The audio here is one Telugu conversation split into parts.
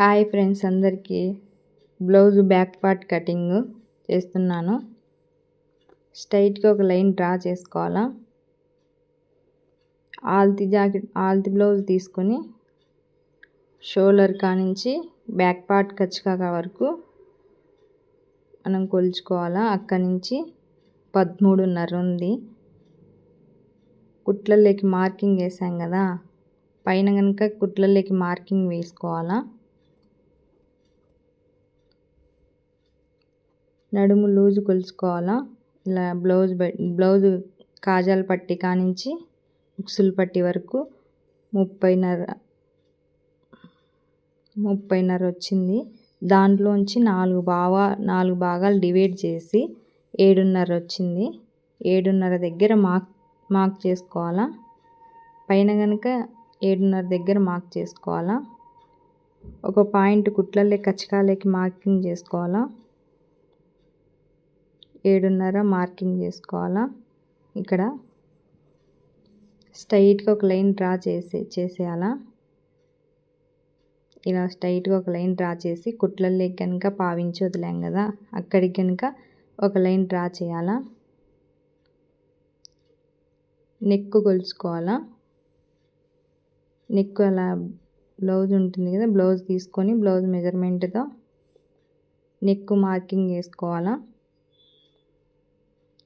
హాయ్ ఫ్రెండ్స్ అందరికీ. బ్లౌజ్ బ్యాక్ పార్ట్ కటింగ్ చేస్తున్నాను. స్ట్రైట్గా ఒక లైన్ డ్రా చేసుకోవాలా? ఆల్తి జాకెట్ ఆల్తి బ్లౌజ్ తీసుకొని షోల్డర్ కానించి బ్యాక్ పార్ట్ కచ్చికాక వరకు మనం కొలుచుకోవాలా? అక్కడి నుంచి పదమూడున్నర ఉంది. కుట్లలోకి మార్కింగ్ వేసాం కదా. పైన కనుక కుట్లలోకి మార్కింగ్ వేసుకోవాలా? నడుము లూజు కొలుచుకోవాలా? ఇలా బ్లౌజ్ బ్లౌజ్ కాజాల పట్టి కానించి ఉక్సులు పట్టి వరకు ముప్పైన్నర ముప్పైన్నర వచ్చింది. దాంట్లోంచి నాలుగు భాగా నాలుగు భాగాలు డివైడ్ చేసి ఏడున్నర వచ్చింది. ఏడున్నర దగ్గర మార్క్ మార్క్ చేసుకోవాలా? పైన కనుక ఏడున్నర దగ్గర మార్క్ చేసుకోవాలా? ఒక పాయింట్ కుట్లలే కచ్చకాలకి మార్కింగ్ చేసుకోవాలా? ఏడున్నర మార్కింగ్ చేసుకోవాలా? ఇక్కడ స్ట్రైట్గా ఒక లైన్ డ్రా చేసే చేసేయాలా? ఇలా స్ట్రైట్గా ఒక లైన్ డ్రా చేసి కుట్లల్లో కనుక పావించి వదిలాం కదా అక్కడికి కనుక ఒక లైన్ డ్రా చేయాలా? నెక్కు కొలుచుకోవాలా? నెక్కు అలా బ్లౌజ్ ఉంటుంది కదా బ్లౌజ్ తీసుకొని బ్లౌజ్ మెజర్మెంట్తో నెక్కు మార్కింగ్ వేసుకోవాలా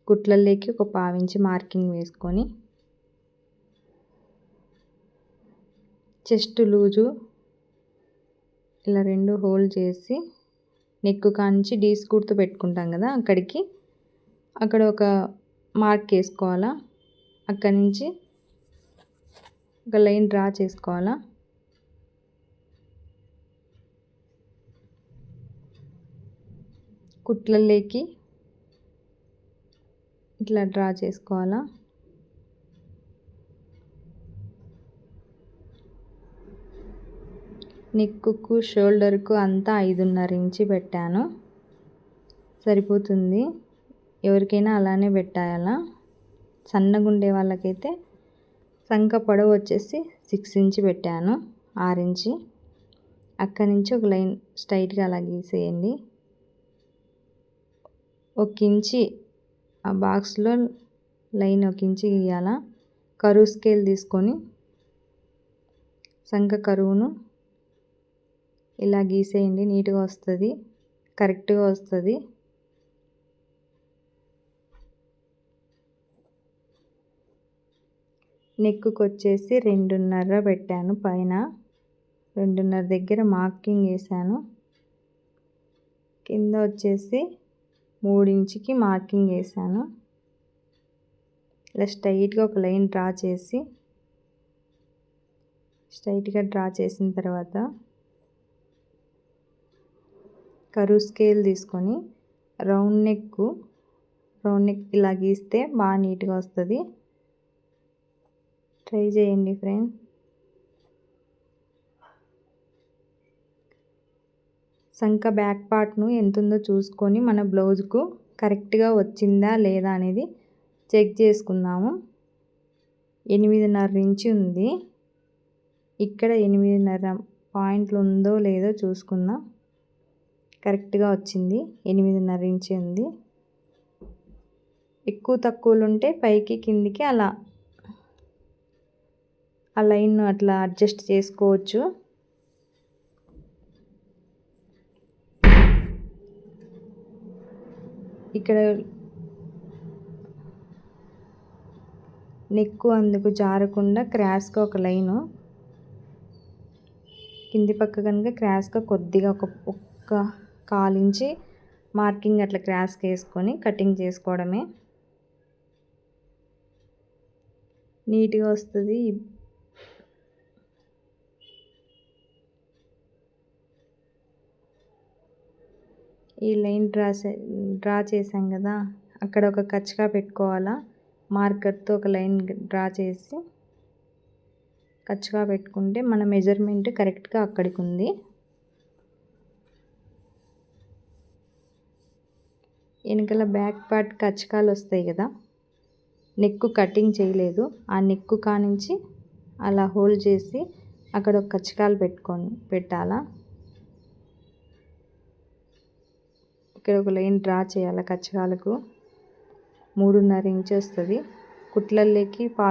గుట్లల్లోకి ఒక పావించి మార్కింగ్ వేసుకొని చెస్ట్ లూజు ఇలా రెండు హోల్ చేసి నెక్ కాంచి డీస్ గుర్తు పెట్టుకుంటాం కదా అక్కడికి. అక్కడ ఒక మార్క్ వేసుకోవాలా? అక్కడి నుంచి ఒక లైన్ డ్రా చేసుకోవాలా? కుట్లల్లోకి ఇట్లా డ్రా చేసుకోవాలా? నెక్కు షోల్డర్కు అంతా ఐదున్నర ఇంచి పెట్టాను. సరిపోతుంది. ఎవరికైనా అలానే పెట్టాలా? సన్నగా ఉండే వాళ్ళకైతే సంఖ పొడవు వచ్చేసి సిక్స్ ఇంచి పెట్టాను. ఆరు ఇంచి. అక్కడి నుంచి ఒక లైన్ స్ట్రైట్గా అలా గీసేయండి. ఒక ఇంచి ఆ బాక్స్లో లైన్ ఒక ఇంచి గీయాల. కరువు స్కేల్ తీసుకొని సంఖ కరువును ఇలా గీసేయండి. నీట్గా వస్తుంది. కరెక్ట్గా వస్తుంది. నెక్కుకు వచ్చేసి రెండున్నర పెట్టాను పైన. రెండున్నర దగ్గర మార్కింగ్ వేసాను కింద వచ్చేసి మూడించికి మార్కింగ్ వేసాను ఇలా స్ట్రైట్గా ఒక లైన్ డ్రా చేసి స్ట్రైట్గా డ్రా చేసిన తర్వాత కరువు స్కేల్ తీసుకొని రౌండ్ నెక్ రౌండ్ నెక్ ఇలా గీస్తే బాగా నీట్గా వస్తుంది. ట్రై చేయండి ఫ్రెండ్స్. సంక బ్యాక్ పార్ట్ను ఎంతుందో చూసుకొని మన బ్లౌజ్కు కరెక్ట్గా వచ్చిందా లేదా అనేది చెక్ చేసుకుందాము. ఎనిమిదిన్నర ఇంచి ఉంది. ఇక్కడ ఎనిమిదిన్నర పాయింట్లు ఉందో లేదో చూసుకుందాం. కరెక్ట్గా వచ్చింది. ఎనిమిదిన్నర ఇంచి ఉంది. ఎక్కువ తక్కువలు ఉంటే పైకి కిందికి అలా ఆ లైన్ అట్లా అడ్జస్ట్ చేసుకోవచ్చు. ఇక్కడ నెక్కు అందుకు జారకుండా క్రాస్గా ఒక లైను. కింది పక్క కనుక క్రాస్గా కొద్దిగా ఒక ఒక్క కాలించి మార్కింగ్ అట్లా క్రాస్గా వేసుకొని కటింగ్ చేసుకోవడమే. నీట్గా వస్తుంది. ఈ లైన్ డ్రా డ్రా చేసాం కదా అక్కడ ఒక కచ్చగా పెట్టుకోవాలా? మార్కర్తో ఒక లైన్ డ్రా చేసి కచ్చగా పెట్టుకుంటే మన మెజర్మెంట్ కరెక్ట్గా అక్కడికి ఉంది వెనకాల బ్యాక్ పార్ట్ కచ్చకాలు వస్తాయి కదా నెక్కు కటింగ్ చేయలేదు. ఆ నెక్కు కానించి అలా హోల్డ్ చేసి అక్కడ ఒక కచ్చకాలు పెట్టుకొని పెట్టాలా? ఇక్కడ ఒక లైన్ డ్రా చేయాలి కచ్చకాలకు మూడున్నర ఇంచ్ వస్తుంది. కుట్లల్లోకి పా